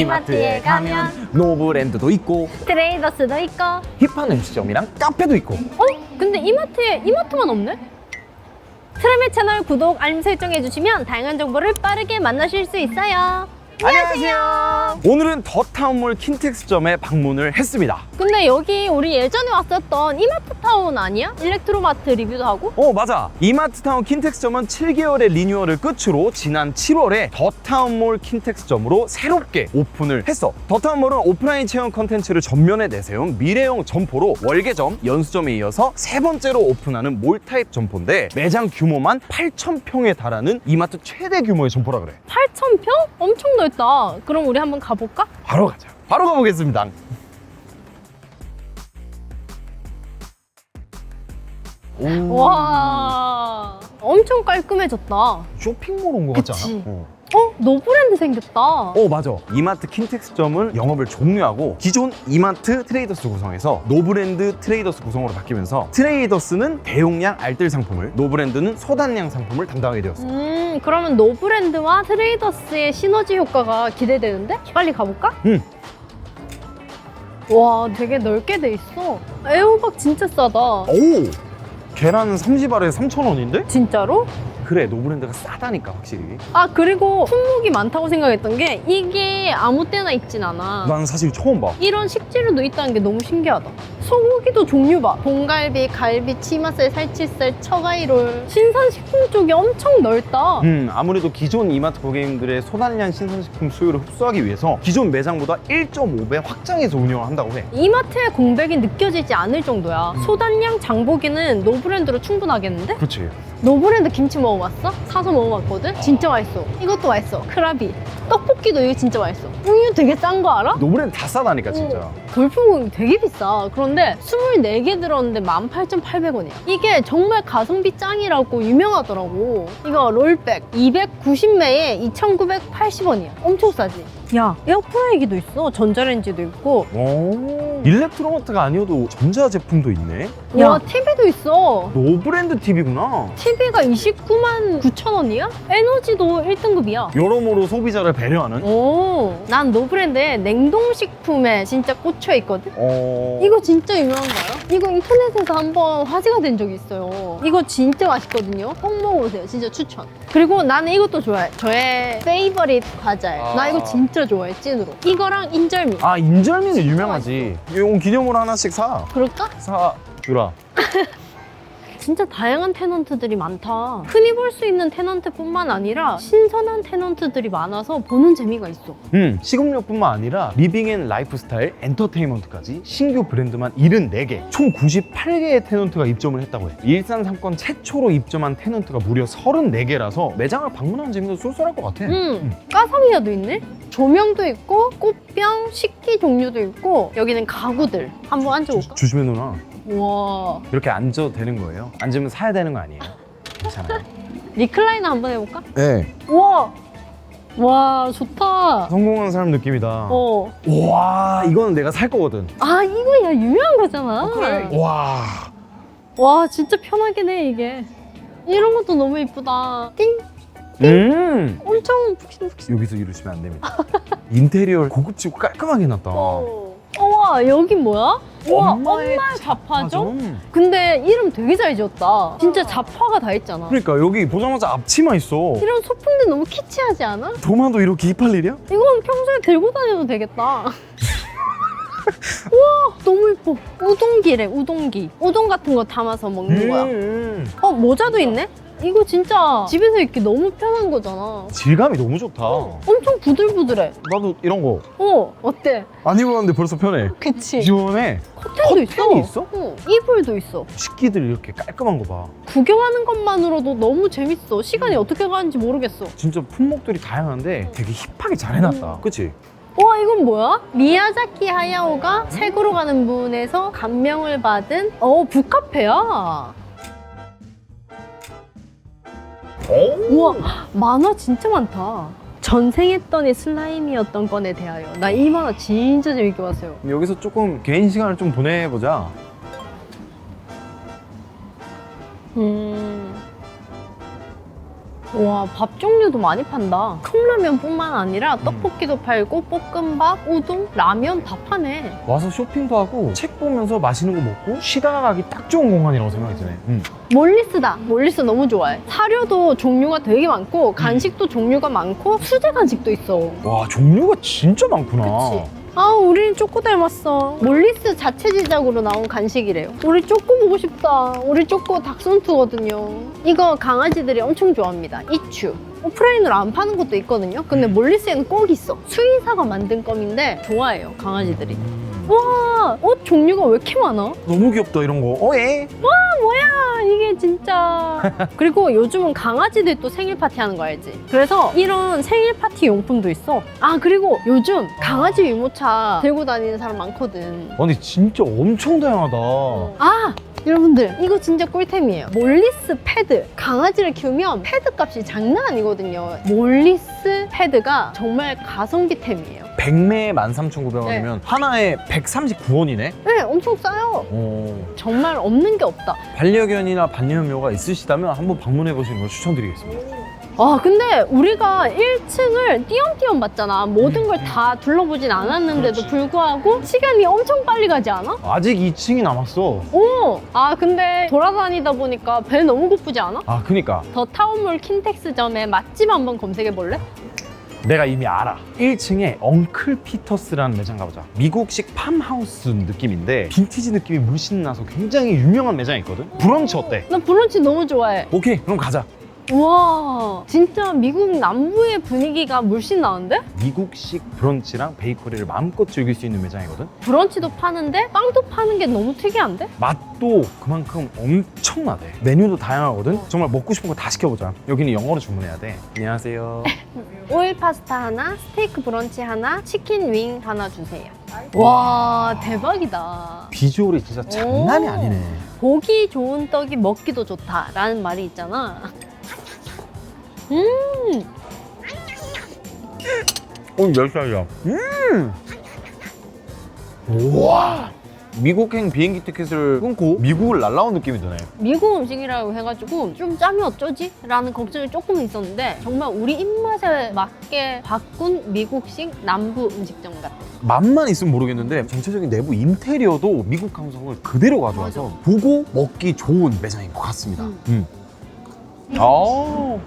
이마트에 가면 노브랜드도 있고 트레이더스도 있고 어? 힙한 음식점이랑 카페도 있고 근데 이마트에 이마트만 없네? 트레메 채널 구독, 알림 설정 해주시면 다양한 정보를 빠르게 만나실 수 있어요 안녕하세요. 오늘은 더타운몰 킨텍스점에 방문을 했습니다. 근데 여기 우리 예전에 왔었던 이마트타운 아니야? 일렉트로마트 리뷰도 하고? 어 맞아. 이마트타운 킨텍스점은 7개월의 리뉴얼을 끝으로 지난 7월에 더타운몰 킨텍스점으로 새롭게 오픈을 했어. 더타운몰은 오프라인 체험 컨텐츠를 전면에 내세운 미래형 점포로 월계점, 연수점에 이어서 세 번째로 오픈하는 몰 타입 점포인데 매장 규모만 8,000평에 달하는 이마트 최대 규모의 점포라 그래. 8,000평? 엄청 넓다 그럼 우리 한번 가볼까? 바로 가자 바로 가보겠습니다 오, 와 엄청 깔끔해졌다 쇼핑몰 온 것 같지 그치. 않아? 어. 어? 노브랜드 생겼다 어 맞아 이마트 킨텍스점은 영업을 종료하고 기존 이마트 트레이더스 구성에서 노브랜드 트레이더스 구성으로 바뀌면서 트레이더스는 대용량 알뜰 상품을 노브랜드는 소단량 상품을 담당하게 되었어 음 그러면 노브랜드와 트레이더스의 시너지 효과가 기대되는데? 빨리 가볼까? 응. 와 되게 넓게 돼 있어 애호박 진짜 싸다 오 계란 30알에 3,000원인데? 진짜로? 그래 노브랜드가 싸다니까 확실히. 아 그리고 품목이 많다고 생각했던 게 이게 아무 때나 있진 않아. 난 사실 처음 봐. 이런 식재료도 있다는 게 너무 신기하다. 소고기도 종류 봐. 봉갈비, 갈비, 치마살, 살치살, 처가이롤. 신선식품 쪽이 엄청 넓다. 음, 아무래도 기존 이마트 고객님들의 소단량 신선식품 수요를 흡수하기 위해서 기존 매장보다 1.5배 확장해서 운영을 한다고 해. 이마트의 공백이 느껴지지 않을 정도야. 음. 소단량 장보기는 노브랜드로 충분하겠는데? 그렇지 노브랜드 김치 먹어봤어? 사서 먹어봤거든? 진짜 맛있어 이것도 맛있어 크라비 떡볶이도 이거 진짜 맛있어 우유 되게 싼 거 알아? 노브랜드 다 싸다니까 진짜 어, 돌풍이 되게 비싸. 그런데 24개 들었는데 18,800원이야. 이게 정말 가성비 짱이라고 유명하더라고. 이거 롤백 290매에 2,980원이야. 엄청 싸지? 야, 에어프라이기도 있어. 전자레인지도 있고. 오 일렉트로마트가 아니어도 전자 제품도 있네 야, TV도 있어. 노브랜드 TV구나 TV가 29만 9천 원이야? 에너지도 1등급이야. 여러모로 소비자를 배려하는 오, 난 노브랜드에 냉동식품에 진짜 꽂혀 있거든? 어... 이거 진짜 유명한 거 알아? 이거 인터넷에서 한번 화제가 된 적이 있어요. 이거 진짜 맛있거든요. 꼭 먹어보세요. 진짜 추천. 그리고 나는 이것도 좋아해. 저의 페이버릿 과자예요. 아. 나 이거 진짜 좋아해, 찐으로. 이거랑 인절미. 아 인절미는 유명하지 이건 기념으로 하나씩 사. 그럴까? 사. 주라 진짜 다양한 테넌트들이 많다. 흔히 볼 수 있는 테넌트뿐만 아니라 신선한 테넌트들이 많아서 보는 재미가 있어. 음, 식음료뿐만 아니라 리빙 앤 라이프스타일, 엔터테인먼트까지 신규 브랜드만 74개, 총 98개의 테넌트가 입점을 했다고 해. 일산 상권 최초로 입점한 테넌트가 무려 34개라서 매장을 방문하는 재미도 쏠쏠할 것 같아. 음, 까사미야도 있네? 조명도 있고, 꽃병, 식기 종류도 있고, 여기는 가구들. 한번 앉아볼까? 조심해 누나. 와. 이렇게 앉아도 되는 거예요? 앉으면 사야 되는 거 아니에요? 괜찮아요. 리클라이너 한번 해볼까? 네. 우와! 와, 좋다. 성공한 사람 느낌이다. 어. 와, 이거는 내가 살 거거든. 아, 이거 야, 유명한 거잖아. 와. 와, 진짜 편하긴 해, 이게. 이런 것도 너무 이쁘다. 띵! 음. 엄청 푹신푹신. 여기서 이러시면 안 됩니다. 인테리어 고급지고 깔끔하게 해놨다. 어. 우와, 여긴 뭐야? 우와, 엄마의 엄마의 자파점? 좀. 근데 이름 되게 잘 지었다. 진짜 자파가 다 있잖아. 그러니까 여기 보자마자 앞치마 있어. 이런 소품들 너무 키치하지 않아? 도마도 이렇게 입할 일이야? 이건 평소에 들고 다녀도 되겠다. 우와, 너무 예뻐. 우동기래, 우동기. 우동 같은 거 담아서 먹는 거야. 음. 어, 모자도 있네? 이거 진짜 집에서 입기 너무 편한 거잖아. 질감이 너무 좋다. 엄청 부들부들해. 나도 이런 거 안 어, 어때? 입어봤는데 벌써 편해. 그치. 시원해. 커튼도 있어. 커튼이 있어? 어, 이불도 있어. 식기들 이렇게 깔끔한 거 봐. 구경하는 것만으로도 너무 재밌어. 시간이 어떻게 가는지 모르겠어. 진짜 품목들이 다양한데 되게 힙하게 잘 해놨다. 그치? 와, 이건 뭐야? 미야자키 하야오가 책으로 가는 문에서 감명을 받은 어, 북카페야. 우와, 만화 진짜 많다. 전생했더니 슬라임이었던 건에 대하여. 나 이 만화 진짜 재밌게 봤어요. 여기서 조금 개인 시간을 좀 보내보자. 음. 와, 밥 종류도 많이 판다. 컵라면뿐만 아니라 떡볶이도 팔고 볶음밥, 우동, 라면 다 파네. 와서 쇼핑도 하고 책 보면서 맛있는 거 먹고 쉬다가 가기 딱 좋은 공간이라고 생각이 드네. 음. 몰리스다. 몰리스 너무 좋아해. 사료도 종류가 되게 많고 간식도 종류가 많고 수제 간식도 있어. 와 종류가 진짜 많구나. 그치? 아, 우린 쪼꼬 닮았어. 몰리스 자체 제작으로 나온 간식이래요. 우리 쪼꼬 보고 싶다. 우리 쪼꼬 닥선투거든요. 이거 강아지들이 엄청 좋아합니다. 이츄. 오프라인으로 안 파는 것도 있거든요. 근데 몰리스에는 꼭 있어. 수의사가 만든 껌인데 좋아해요, 강아지들이. 와, 옷 종류가 왜 이렇게 많아? 너무 귀엽다 이런 거. 어 예. 아, 이게 진짜. 그리고 요즘은 강아지들 또 생일 파티 하는 거 알지? 그래서 이런 생일 파티 용품도 있어. 아, 그리고 요즘 강아지 유모차 들고 다니는 사람 많거든. 아니 진짜 엄청 다양하다. 아! 여러분들 이거 진짜 꿀템이에요 몰리스 패드 강아지를 키우면 패드 값이 장난 아니거든요 몰리스 패드가 정말 가성비템이에요 100매에 13,900원이면 하나에 139원이네. 네 엄청 싸요 오. 정말 없는 게 없다 반려견이나 반려묘가 있으시다면 한번 방문해 보시는 걸 추천드리겠습니다. 아 근데 우리가 1층을 띄엄띄엄 봤잖아 모든 걸 다 둘러보진 않았는데도. 불구하고 시간이 엄청 빨리 가지 않아? 아직 2층이 남았어. 오! 아 근데 돌아다니다 보니까 배 너무 고프지 않아? 아 그니까 더 타운몰 킨텍스점에 맛집 한번 검색해 볼래? 내가 이미 알아. 1층에 엉클 피터스라는 매장 가보자. 미국식 팜하우스 느낌인데 빈티지 느낌이 물씬 나서 굉장히 유명한 매장이 있거든. 브런치 어때? 나 브런치 너무 좋아해 오케이 그럼 가자. 와 진짜 미국 남부의 분위기가 물씬 나는데? 미국식 브런치랑 베이커리를 마음껏 즐길 수 있는 매장이거든. 브런치도 파는데 빵도 파는 게 너무 특이한데? 맛도 그만큼 엄청나대. 메뉴도 다양하거든. 정말 먹고 싶은 거 다 시켜보자. 여기는 영어로 주문해야 돼. 안녕하세요. 오일 파스타 하나, 스테이크 브런치 하나, 치킨 윙 하나 주세요 와 대박이다 비주얼이 진짜 장난이 오. 아니네. 보기 좋은 떡이 먹기도 좋다라는 말이 있잖아 음 어, 몇 살이야? 음! 우와! 미국행 비행기 티켓을 끊고 미국을 날라온 느낌이 드네. 미국 음식이라고 해가지고 좀 짜면 어쩌지? 라는 걱정이 조금 있었는데 정말 우리 입맛에 맞게 바꾼 미국식 남부 음식점 같아 맛만 있으면 모르겠는데 전체적인 내부 인테리어도 미국 감성을 그대로 가져와서 맞아. 보고 먹기 좋은 매장인 것 같습니다. 음. 음. 아,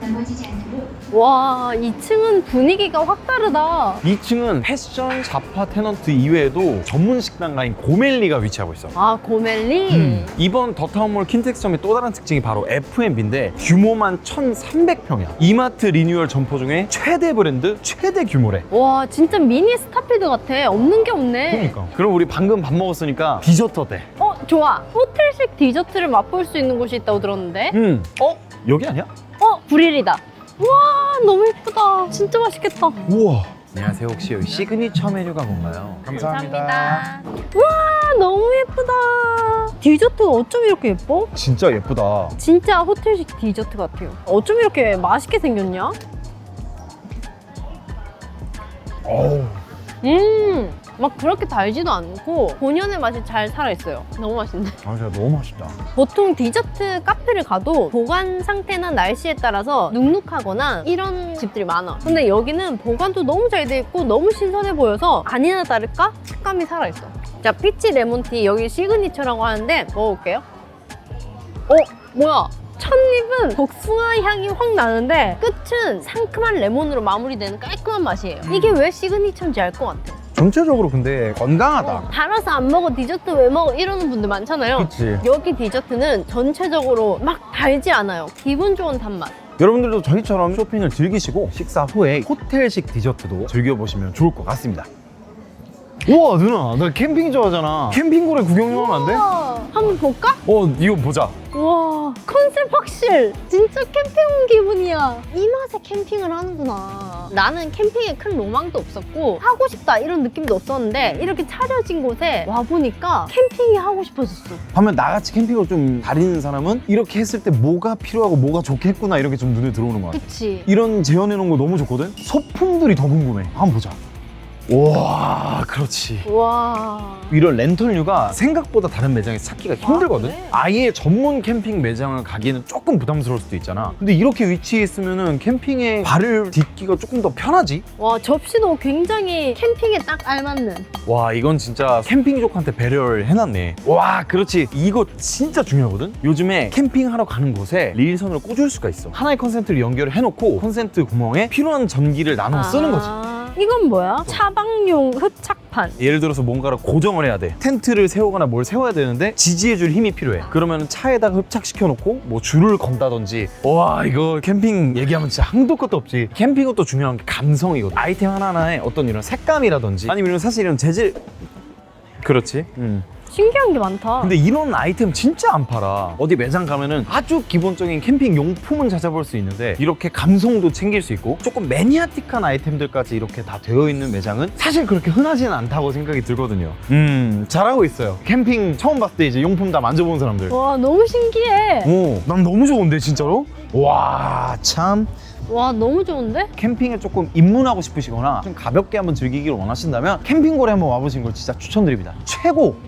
넘어지지 않도록 와 2층은 분위기가 확 다르다 2층은 패션 자파 테넌트 이외에도 전문 식당가인 고멜리가 위치하고 있어. 아 고멜리 음. 이번 더타운몰 킨텍스점의 또 다른 특징이 바로 F&B인데 규모만 1,300평이야. 이마트 리뉴얼 점포 중에 최대 브랜드, 최대 규모래. 와 진짜 미니 스타필드 같아 없는 게 없네 그러니까. 그럼 우리 방금 밥 먹었으니까 디저트 어때? 어 좋아 호텔식 디저트를 맛볼 수 있는 곳이 있다고 들었는데 음. 어? 여기 아니야? 어 브릴이다 와 너무 예쁘다 진짜 맛있겠다 우와. 안녕하세요. 혹시 여기 시그니처 메뉴가 뭔가요? 와 너무 예쁘다 디저트가 어쩜 이렇게 예뻐? 진짜 예쁘다. 진짜 호텔식 디저트 같아요 어쩜 이렇게 맛있게 생겼냐? 어우. 음, 막 그렇게 달지도 않고 본연의 맛이 잘 살아있어요. 너무 맛있네. 아, 진짜 너무 맛있다. 보통 디저트 카페를 가도 보관 상태나 날씨에 따라서 눅눅하거나 이런 집들이 많아. 근데 여기는 보관도 너무 잘 돼 있고 너무 신선해 보여서 아니나 다를까 식감이 살아있어. 자, 피치 레몬티 여기 시그니처라고 하는데 먹어볼게요. 어, 뭐야? 첫 입은 복숭아 향이 확 나는데 끝은 상큼한 레몬으로 마무리되는 깔끔한 맛이에요. 이게 왜 시그니처인지 알 것 같아. 전체적으로 근데 건강하다. 달아서 안 먹어 디저트 왜 먹어 이러는 분들 많잖아요 그치. 여기 디저트는 전체적으로 막 달지 않아요 기분 좋은 단맛 여러분들도 저희처럼 쇼핑을 즐기시고 식사 후에 호텔식 디저트도 즐겨보시면 좋을 것 같습니다. 우와 누나 나 캠핑 좋아하잖아. 캠핑고래 구경 좀 하면 안 돼? 우와, 한번 볼까? 어 이거 보자. 와 컨셉 확실 진짜 캠핑 온 기분이야 이 맛에 캠핑을 하는구나 나는 캠핑에 큰 로망도 없었고 하고 싶다 이런 느낌도 없었는데 이렇게 차려진 곳에 와보니까 캠핑이 하고 싶어졌어 반면 나같이 캠핑을 좀 다니는 사람은 이렇게 했을 때 뭐가 필요하고 뭐가 좋겠구나 이렇게 좀 눈에 들어오는 것 같아. 그치 이런 재현해 놓은 거 너무 좋거든? 소품들이 더 궁금해. 한번 보자. 와, 그렇지. 와. 이런 렌털류가 생각보다 다른 매장에서 찾기가 힘들거든. 그래? 아예 전문 캠핑 매장을 가기에는 조금 부담스러울 수도 있잖아. 근데 이렇게 위치해 있으면은 캠핑에 발을 딛기가 조금 더 편하지. 와, 접시도 굉장히 캠핑에 딱 알맞는. 와, 이건 진짜 캠핑족한테 배려를 해놨네. 와, 그렇지. 이거 진짜 중요하거든. 요즘에 캠핑하러 가는 곳에 리일선으로 꽂을 수가 있어. 하나의 컨센트를 연결을 해놓고 콘센트 구멍에 필요한 전기를 나눠 쓰는 거지. 아, 이건 뭐야? 차박용 흡착판. 예를 들어서 뭔가를 고정을 해야 돼. 텐트를 세우거나 뭘 세워야 되는데 지지해줄 힘이 필요해. 그러면 차에다가 흡착시켜 놓고 뭐 줄을 건다든지. 와 이거 캠핑 얘기하면 진짜 한도 끝도 없지. 캠핑은 또 중요한 게 감성이거든. 아이템 하나하나에 어떤 이런 색감이라든지 아니면 이런 사실 이런 재질. 그렇지. 음. 신기한 게 많다. 근데 이런 아이템 진짜 안 팔아. 어디 매장 가면은 아주 기본적인 캠핑 용품은 찾아볼 수 있는데 이렇게 감성도 챙길 수 있고 조금 매니아틱한 아이템들까지 이렇게 다 되어 있는 매장은 사실 그렇게 흔하지는 않다고 생각이 들거든요. 음, 잘하고 있어요. 캠핑 처음 봤을 때 이제 용품 다 만져본 사람들. 와, 너무 신기해. 오, 난 너무 좋은데 진짜로? 와, 참. 와, 너무 좋은데? 캠핑에 조금 입문하고 싶으시거나 좀 가볍게 한번 즐기기를 원하신다면 캠핑골에 한번 와보신 걸 진짜 추천드립니다. 최고!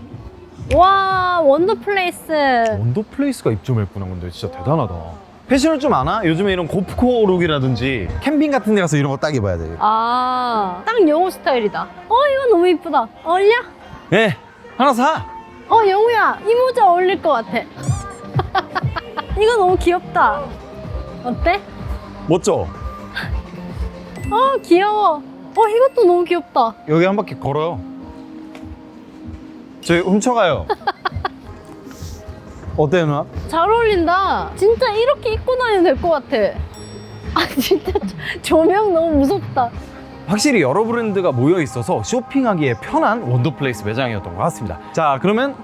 와, 원더플레이스. 원더플레이스가 입점했구나 근데 진짜 대단하다 패션을 좀 아나? 요즘에 이런 고프코 룩이라든지 캠핑 같은 데 가서 이런 거 딱 입어야 돼 아, 딱 영호 스타일이다. 어, 이거 너무 이쁘다. 어울려? 네 하나 사! 어, 영우야, 이 모자 어울릴 것 같아. 이거 너무 귀엽다. 어때? 멋져 어, 귀여워. 어, 이것도 너무 귀엽다. 여기 한 바퀴 걸어요 저희 훔쳐가요 어때요 누나? 잘 어울린다. 진짜 이렇게 입고 다니면 될 것 같아. 아, 진짜 조- 조명 너무 무섭다. 확실히 여러 브랜드가 모여 있어서 쇼핑하기에 편한 원더플레이스 매장이었던 것 같습니다 자 그러면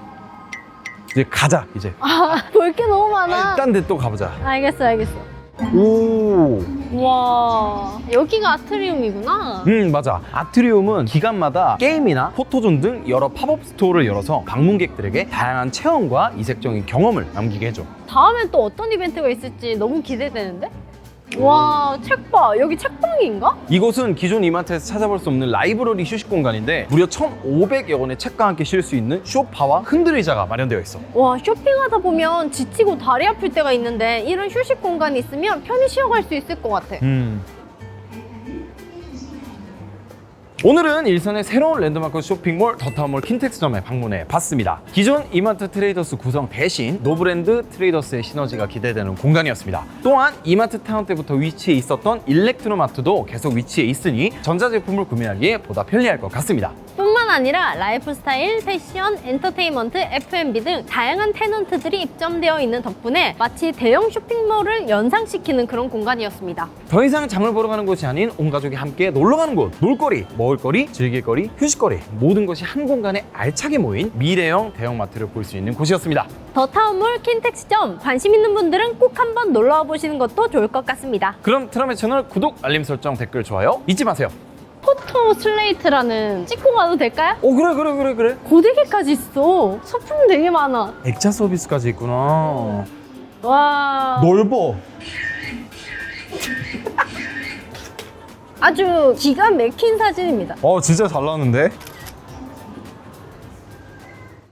이제 가자 이제 아, 볼 게 너무 많아. 딴 데 또 가보자 알겠어, 알겠어. 오 와, 여기가 아트리움이구나. 음 맞아 아트리움은 기간마다 게임이나 포토존 등 여러 팝업 스토어를 열어서 방문객들에게 다양한 체험과 이색적인 경험을 남기게 해줘 다음엔 또 어떤 이벤트가 있을지 너무 기대되는데? 와, 책봐. 여기 책방인가? 이곳은 기존 이마트에서 찾아볼 수 없는 라이브러리 휴식 공간인데 무려 1,500여 권의 책과 함께 쉴 수 있는 쇼파와 흔들의자가 마련되어 있어 와, 쇼핑하다 보면 지치고 다리 아플 때가 있는데 이런 휴식 공간이 있으면 편히 쉬어갈 수 있을 것 같아. 음. 오늘은 일산의 새로운 랜드마크 쇼핑몰 더타운몰 킨텍스점에 방문해 봤습니다. 기존 이마트 트레이더스 구성 대신 노브랜드 트레이더스의 시너지가 기대되는 공간이었습니다. 또한 이마트 타운 때부터 위치해 있었던 일렉트로마트도 계속 위치해 있으니 전자제품을 구매하기에 보다 편리할 것 같습니다. 뿐만 아니라 라이프 스타일, 패션, 엔터테인먼트, F&B 등 다양한 테넌트들이 입점되어 있는 덕분에 마치 대형 쇼핑몰을 연상시키는 그런 공간이었습니다. 더 이상 장을 보러 가는 곳이 아닌 온 가족이 함께 놀러 가는 곳. 놀거리, 먹을거리, 즐길거리, 휴식거리 모든 것이 한 공간에 알차게 모인 미래형 대형마트를 볼 수 있는 곳이었습니다. 더 타운몰 킨텍스점 관심 있는 분들은 꼭 한번 놀러와 보시는 것도 좋을 것 같습니다. 그럼 트럼의 채널 구독, 알림 설정, 댓글, 좋아요 잊지 마세요. 포토 슬레이트라는 찍고 가도 될까요? 오 그래 그래 그래 그래. 고데기까지 있어. 소품 되게 많아. 액자 서비스까지 있구나. 와. 넓어. 아주 기가 막힌 사진입니다. 어 진짜 잘 나왔는데.